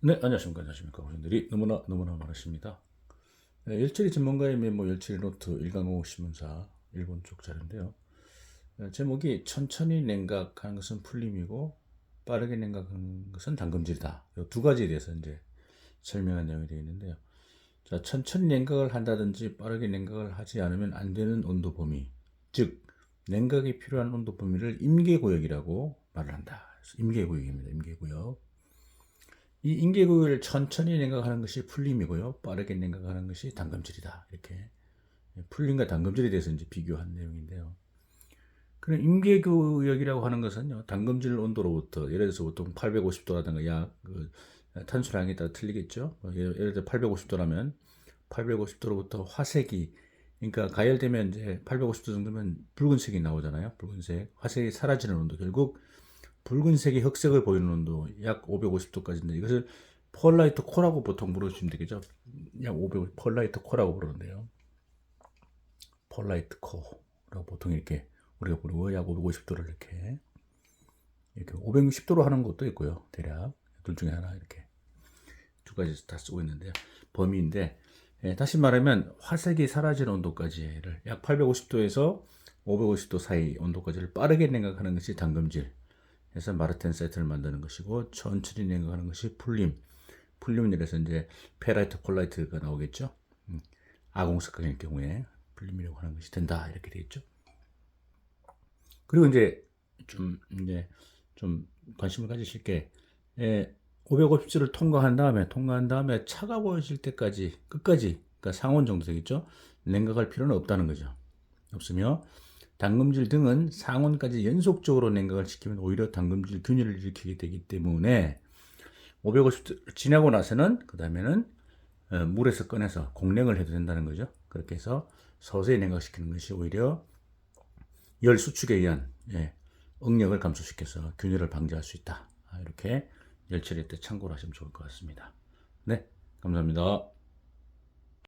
네, 안녕하십니까. 안녕하십니까. 고객들이 너무나, 너무나 많으십니다. 네, 열처리 전문가의 메모 열처리 노트 1강호 신문사 일본 쪽 자료인데요. 네, 제목이 천천히 냉각하는 것은 풀림이고 빠르게 냉각하는 것은 담금질이다. 이두 가지에 대해서 이제 설명한 내용이 되어 있는데요. 자, 천천히 냉각을 한다든지 빠르게 냉각을 하지 않으면 안 되는 온도 범위, 즉 냉각이 필요한 온도 범위를 임계구역이라고 말을 한다. 임계구역입니다. 임계구역. 이 인계구역을 천천히 냉각하는 것이 풀림이고요. 빠르게 냉각하는 것이 담금질이다. 이렇게 풀림과 담금질에 대해서 이제 비교한 내용인데요. 그럼 임계구역이라고 하는 것은요, 담금질 온도로부터 예를 들어서 보통 850도라든가 약 그, 탄수량에 따라 틀리겠죠. 뭐 예를 예를 들어 850도라면 850도로부터 화색이 그러니까 가열되면 이제 850도 정도면 붉은색이 나오잖아요. 붉은색 화색이 사라지는 온도 결국 붉은색이 흑색을 보이는 온도 약 550도까지인데 이것을 폴라이트 코라고 보통 부르시면 되겠죠. 약 550, 폴라이트 코라고 부르는데요. 폴라이트 코라고 보통 이렇게 우리가 부르고 약 550도를 이렇게 이렇게 560도로 하는 것도 있고요. 대략 둘 중에 하나 이렇게 두 가지 다 쓰고 있는데요. 범위인데 예, 다시 말하면 화색이 사라지는 온도까지를 약 850도에서 550도 사이 온도까지를 빠르게 냉각하는 것이 담금질. 해서 마르텐 세트를 만드는 것이고 천천히 냉각하는 것이 풀림. 풀림은 이래서 이제 페라이트 폴라이트가 나오겠죠. 음, 아공석강일 경우에 풀림이라고 하는 것이 된다 이렇게 되겠죠. 그리고 이제 좀 이제 좀 관심을 가지실 게 예, 550도를 통과한 다음에 통과한 다음에 차가워질 때까지 끝까지 그러니까 상온 정도 되겠죠. 냉각할 필요는 없다는 거죠. 없으며 담금질 등은 상온까지 연속적으로 냉각을 시키면 오히려 담금질 균열을 일으키게 되기 때문에 550도 지나고 나서는 그 다음에는 어, 물에서 꺼내서 공냉을 해도 된다는 거죠. 그렇게 해서 서서히 냉각시키는 것이 오히려 열 수축에 의한 예, 응력을 감소시켜서 균열을 방지할 수 있다. 아, 이렇게 열 처리 때 참고를 하시면 좋을 것 같습니다. 네, 감사합니다.